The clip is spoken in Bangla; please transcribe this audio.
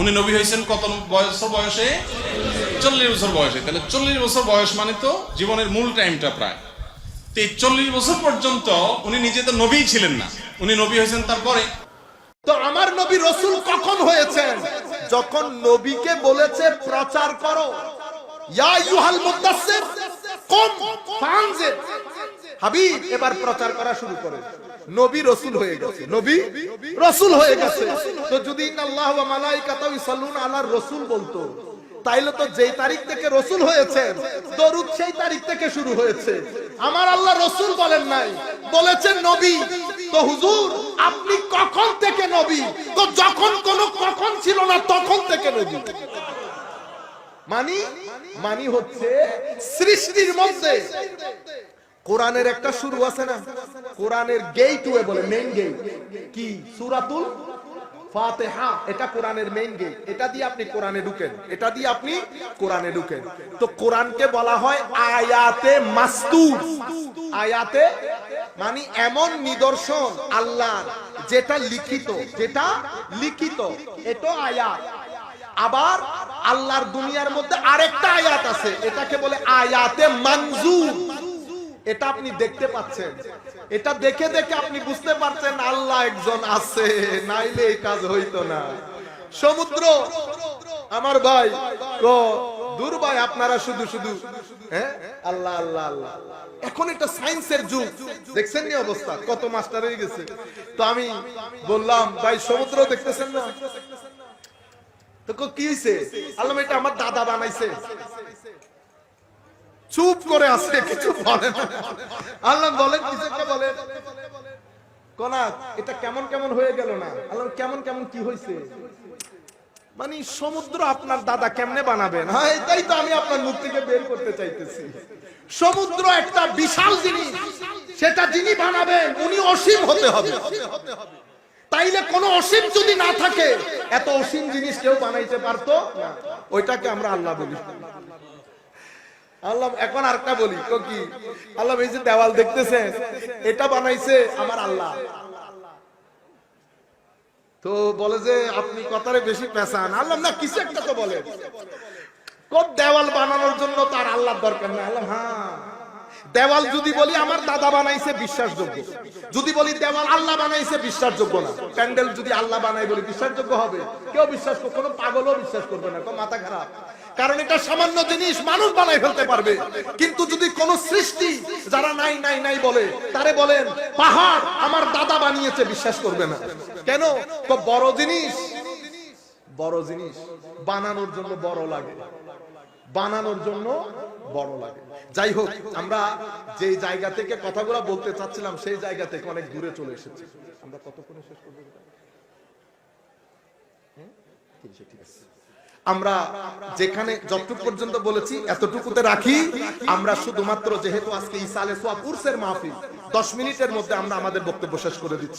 উনি নবী হয়েছেন কত বছর বয়সে? চল্লিশ বছর বয়সে। তাহলে চল্লিশ বছর বয়স মানে তো জীবনের মূল টাইমটা প্রায়। তো চল্লিশ বছর পর্যন্ত উনি নিজে তো নবী ছিলেন না। উনি নবী হয়েছেন তারপরে। তো আমার নবী রসুল কখন হয়েছেন? যখন নবীকে বলেছে, প্রচার করো। ইয়া ইউহাল মুদাসসির, কুম, ফানজির। হাবিব, এবার প্রচার করা শুরু করে নবী রসুল হয়ে গেছে। নবী রসুল হয়ে গেছে। তো যদি আল্লাহ ওয়া মালাইকাতাহু ইসাল্লুনা আলার রসুল বলতো, তাইলে তো যেই তারিখ থেকে রসুল হয়েছে দরুদ সেই তারিখ থেকে শুরু হয়েছে। আমার আল্লাহ রসুল বলেন নাই, বলেছেন নবী। তো হুজুর, আপনি কখন থেকে নবী? তো যখন কোন কখন ছিল না, তখন থেকে নবী। মানি? মানি হচ্ছে সৃষ্টির মধ্যে। কোরআনের একটা শুরু আছে না? কোরআনের গেট ওয়ে বলে মেইন গেট কি? সূরাতুল এটা কোরআনের মেইন গেট এটা দিয়ে আপনি কোরআনে ঢুকেন। এটা দিয়ে আপনি কোরআনে ঢুকেন। তো কোরআনকে বলা হয় আয়াতে আয়াতে মানে এমন নিদর্শন আল্লাহ যেটা লিখিত যেটা লিখিত। এটা আয়াত। আবার আল্লাহর দুনিয়ার মধ্যে আরেকটা আয়াত আছে। এটাকে বলে আয়াতে মঞ্জুর এটা আপনি দেখতে পাচ্ছেন। এটা দেখে দেখে আপনি বুঝতে পারছেন আল্লাহ একজন আছে, নাইলে এই কাজ হইতো না। সমুদ্র, আমার ভাই তো দূর ভাই, আপনারা শুধু শুধু হ্যাঁ? আল্লাহ আল্লাহ আল্লাহ। এখন একটা সায়েন্সের যুগ। দেখছেন নি অবস্থা? কত মাস্টার হয়ে গেছে। তো আমি বললাম, ভাই, সমুদ্র দেখতেছেন না? তো কি আল্লাহ, এটা আমার দাদা বানাইছে। চুপ করে আছে, কিছু বলে আল্লাহ বলেন বলেন। কোনা এটা কেমন কেমন হয়ে গেল না? আল্লাহ কেমন কেমন কি হয়েছে মানে সমুদ্র আপনার দাদা কেমনে বানাবেন? হ্যাঁ এটাই তো আমি আপনার মুখ থেকে বের করতে চাইতেছি। সমুদ্র একটা বিশাল জিনিস। সেটা যিনি বানাবেন, উনি অসীম হতে হবে। তাইলে কোন অসীম যদি না থাকে, এত অসীম জিনিস কেউ বানাইতে পারতো না। ওইটাকে আমরা আল্লাহ বলি। আল্লাহ, এখন আরেকটা বলি, তো কি? আল্লাহ এই যে দেওয়াল দেখতেছেন এটা বানাইছে আমার আল্লাহ। তো বলে যে, আপনি কথারে বেশি পেশান আল্লাহ না, কিছু একটা তো বলে। কোন দেওয়াল বানানোর জন্য তার আল্লাহ দরকার না আল্লাহ হ্যাঁ। দেওয়াল যদি বলি, আমার দাদা বানাইছে বিশ্বাসযোগ্য। যদি বলি, দেওয়াল আল্লাহ বানাইছে, বিশ্বাসযোগ্য না। প্যান্ডেল যদি আল্লাহ বানাই বলি, বিশ্বাসযোগ্য হবে। কেউ বিশ্বাস করবে কোনো পাগলও বিশ্বাস করবে না কোনো মাথা খারাপ। কারণ এটা সামান্য জিনিস, মানুষ বানাই ফেলতে পারবে। কিন্তু যদি কোন সৃষ্টি, যারা নাই নাই নাই বলে, তারে বলেন, পাহাড় আমার দাদা বানিয়েছে বিশ্বাস করবে না। কেন? তো বড় জিনিস বড় জিনিস, বানানোর জন্য বড় লাগে। বানানোর জন্য বড় লাগে। যাই হোক, আমরা যে জায়গা থেকে কথাগুলো বলতে চাচ্ছিলাম, সেই জায়গা থেকে অনেক দূরে চলে এসেছি। আমরা কতক্ষণে শেষ করব আমরা যেখানে যতটুকু পর্যন্ত বলেছি, এতটুকুতে রাখি। আমরা শুধুমাত্র যেহেতু আজকে ইসালে সোয়া পুরসের মাহফিল, দশ মিনিটের মধ্যে আমরা আমাদের বক্তব্য শেষ করে দিচ্ছি।